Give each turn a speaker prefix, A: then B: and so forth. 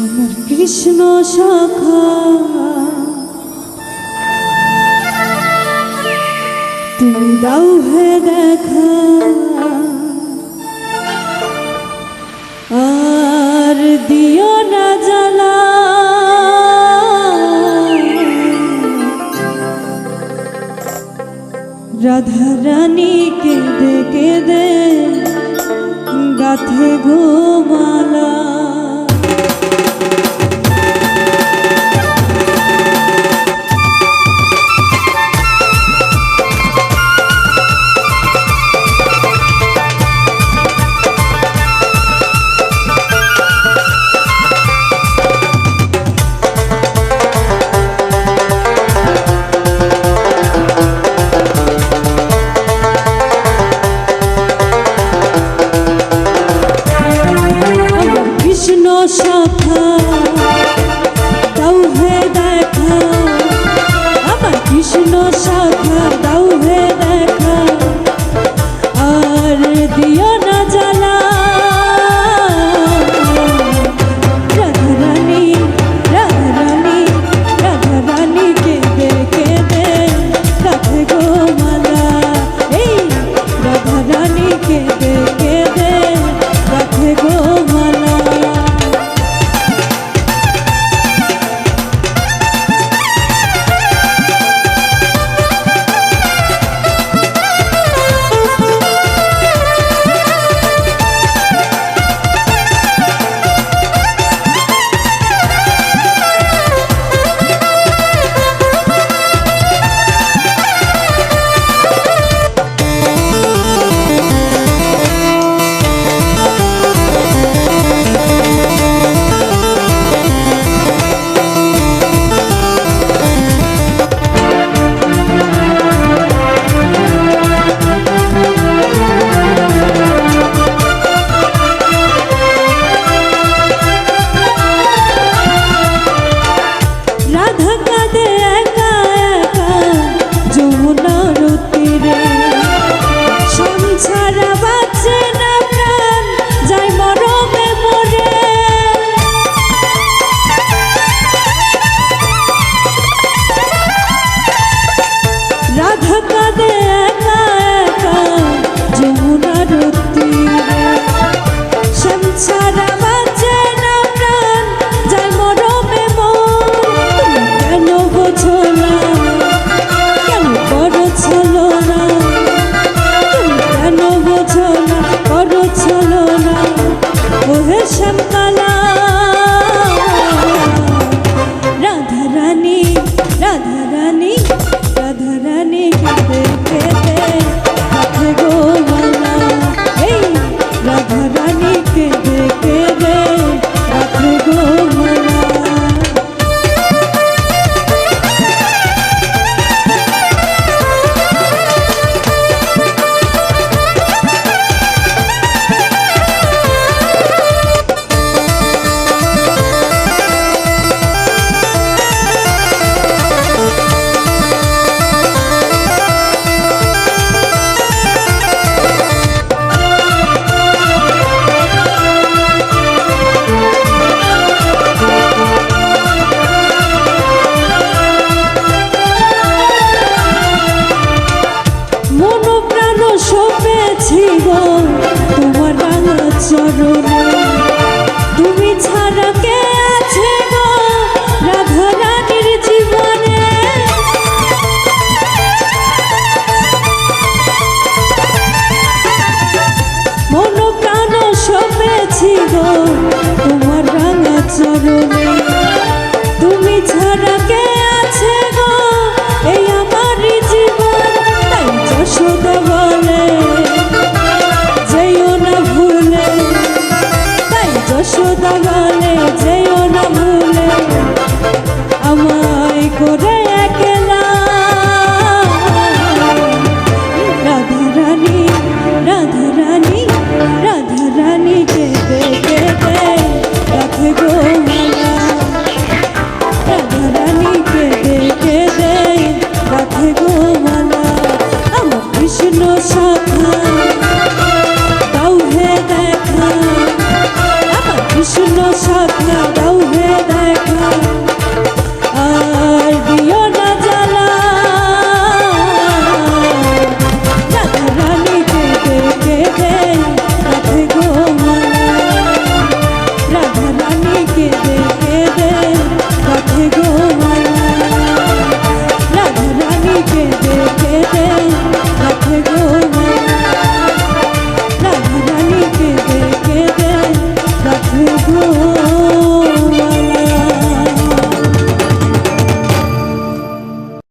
A: আমার কৃষ্ণ শাখা। তুমি দাও হে দেখা। আর দিও না জ্বালা। রাধা রানী কেঁদে কেঁদে গাথে ঘুমালা রাধা চরণে। তুমি ছাড়া কে আছে গো রাধারানীর জীবনে? মন প্রাণ সপেছি গো তোমার রাঙা চরণে। সখা